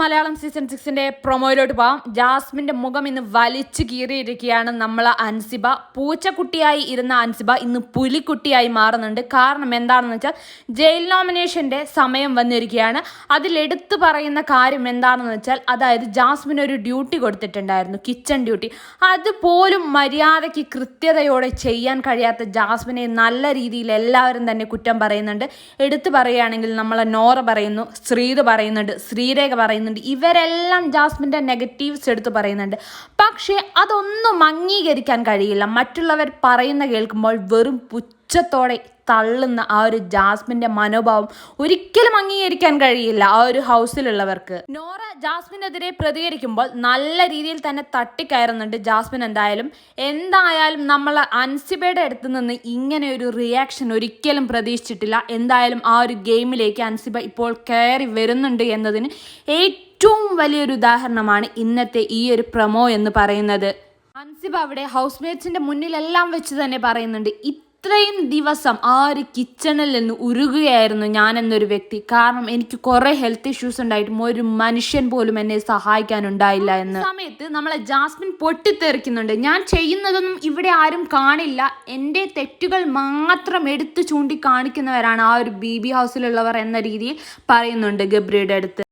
Malayalam season സിക്സിന്റെ പ്രൊമോയിലോട്ട് പോവാം. ജാസ്മിന്റെ മുഖം ഇന്ന് വലിച്ചു കീറിയിരിക്കുകയാണ് നമ്മളെ അൻസിബ. പൂച്ചക്കുട്ടിയായി ഇരുന്ന അൻസിബ ഇന്ന് പുലിക്കുട്ടിയായി മാറുന്നുണ്ട്. കാരണം എന്താണെന്ന് വെച്ചാൽ ജയിൽ നോമിനേഷന്റെ സമയം വന്നിരിക്കുകയാണ്. അതിലെടുത്തു പറയുന്ന കാര്യം എന്താണെന്ന് വെച്ചാൽ അതായത് ജാസ്മിൻ ഒരു ഡ്യൂട്ടി കൊടുത്തിട്ടുണ്ടായിരുന്നു കിച്ചൺ ഡ്യൂട്ടി. അതുപോലും മര്യാദയ്ക്ക് കൃത്യതയോടെ ചെയ്യാൻ കഴിയാത്ത ജാസ്മിനെ നല്ല രീതിയിൽ എല്ലാവരും തന്നെ കുറ്റം പറയുന്നുണ്ട്. എടുത്തു പറയുകയാണെങ്കിൽ നമ്മളെ നോറ പറയുന്നു ശ്രീത് പറയുന്നുണ്ട് ശ്രീരേഖ പറയുന്നുണ്ട്. ഇവരെല്ലാം ജാസ്മിന്റെ നെഗറ്റീവ്സ് എടുത്ത് പറയുന്നുണ്ട്. പക്ഷേ അതൊന്നും അംഗീകരിക്കാൻ കഴിയില്ല. മറ്റുള്ളവർ പറയുന്ന കേൾക്കുമ്പോൾ വെറും പുച്ഛത്തോടെ തള്ളുന്ന ആ ഒരു ജാസ്മിന്റെ മനോഭാവം ഒരിക്കലും അംഗീകരിക്കാൻ കഴിയില്ല ആ ഒരു ഹൗസിലുള്ളവർക്ക്. നോറ ജാസ്മിനെതിരെ പ്രതികരിക്കുമ്പോൾ നല്ല രീതിയിൽ തന്നെ തട്ടിക്കയറുന്നുണ്ട് ജാസ്മിൻ എന്തായാലും. എന്തായാലും നമ്മൾ അൻസിബയുടെ അടുത്ത് നിന്ന് ഇങ്ങനെ ഒരു റിയാക്ഷൻ ഒരിക്കലും പ്രതീക്ഷിച്ചിട്ടില്ല. എന്തായാലും ആ ഒരു ഗെയിമിലേക്ക് അൻസിബ ഇപ്പോൾ കയറി വരുന്നുണ്ട് എന്നതിന് ഏറ്റവും വലിയൊരു ഉദാഹരണമാണ് ഇന്നത്തെ ഈ ഒരു പ്രമോ എന്ന് പറയുന്നത്. അൻസിബ അവിടെ ഹൗസ് മേറ്റ്സിന്റെ മുന്നിലെല്ലാം വെച്ച് തന്നെ പറയുന്നുണ്ട് ഇത്രയും ദിവസം ആ ഒരു കിച്ചണിൽ നിന്ന് ഉരുകുകയായിരുന്നു ഞാൻ എന്നൊരു വ്യക്തി. കാരണം എനിക്ക് കുറെ ഹെൽത്ത് ഇഷ്യൂസ് ഉണ്ടായിട്ടും ഒരു മനുഷ്യൻ പോലും എന്നെ സഹായിക്കാനുണ്ടായില്ല എന്ന്. സമയത്ത് നമ്മളെ ജാസ്മിൻ പൊട്ടിത്തെറിക്കുന്നുണ്ട്. ഞാൻ ചെയ്യുന്നതൊന്നും ഇവിടെ ആരും കാണില്ല. എന്റെ തെറ്റുകൾ മാത്രം എടുത്തു ചൂണ്ടിക്കാണിക്കുന്നവരാണ് ആ ഒരു ബി ബി ഹൗസിലുള്ളവർ എന്ന രീതിയിൽ പറയുന്നുണ്ട് ഗബ്രിയുടെ അടുത്ത്.